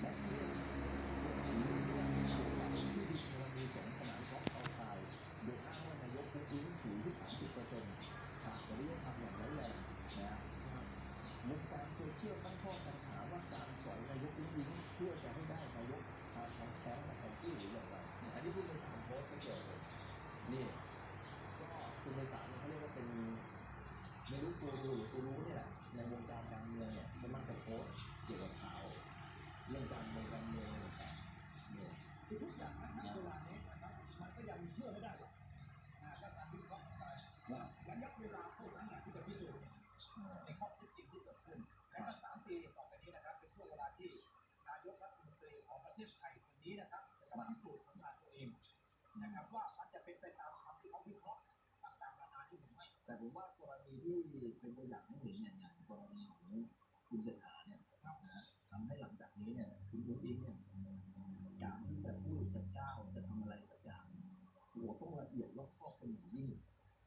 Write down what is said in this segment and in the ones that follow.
แบ่งแยกถือว่ามีสงสนามกอล์ฟเอาตายโดยอ้างว่านายกปุ๊อิ้งถือที่สามสิบเปอร์เซ็นต์ขาดจริยธรรอย่างรแรงนะวงการโซเชียลตั้งข้อกังขาว่าการสอยนายกปุ๊อิ้งเพื่อจะให้ได้นายกทางของแท้มาแทนที่หรืออย่างไรอันนี้พูดในสามโพสต์ไม่เกี่ยวเลยนี่ก็คุณในสามเขาเรียกว่าเป็นไม่รู้กูรู้หรือกูรู้เนี่แหละ พิสูจน์ผลงานตัวเองนะครับว่ามันจะเป็นไปตามคำที่เขาวิเคราะห์ต่างๆนานาที่หรือไม่แต่ผมว่ากรณีที่เป็นตัวอย่างให้เห็นเนี่ยอย่างกรณีของคุณเศรษฐาเนี่ยนะทำให้หลังจากนี้เนี่ยคุณยุ้ยเนี่ยการที่จะพูดจะก้าวจะทำอะไรสักอย่างโอ้ต้องละเอียดรอบคอบเป็นอย่างยิ่ง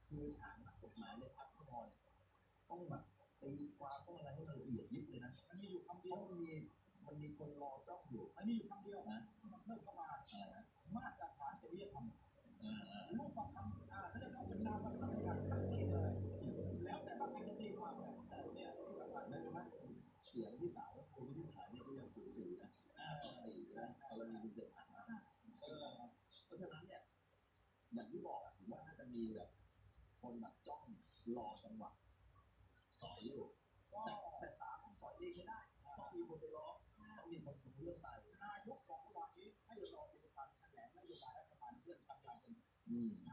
คือทานกฎหมายในพักพอเนี่ยต้องแบบตีความต้องอะไรให้มันละเอียดยิบเลยนะมันมีอยู่คำเดียวราะมันมีมันมีคนรอจ้องอยู่มันมีอยู่คำเดียวนะมันเพิ่มเข้ามา มาตรฐานจริยธรรมรูปประคำอ่าเขาเรียกว่าเป็นนามประคำอย่างชัดเจนเลยแล้วแต่ว่าใครจะตีความเนี่ยเออเนี่ยสำคัญแม้กระทั่งเสียงที่สาวคนวินิจฉัยเนี่ยก็ยังสูสีนะต่อสี่นะกรณีคุณเศรษฐาเออเพราะฉะนั้นเนี่ยอย่างที่บอกผมว่าน่าจะมีแบบคนแบบจ้องรอจังหวะสอยอยู่แต่แต่สามต้องสอยเองไม่ได้ ต้องมีคนไปร้องต้องมีคนชงเรื่องไปนายก กั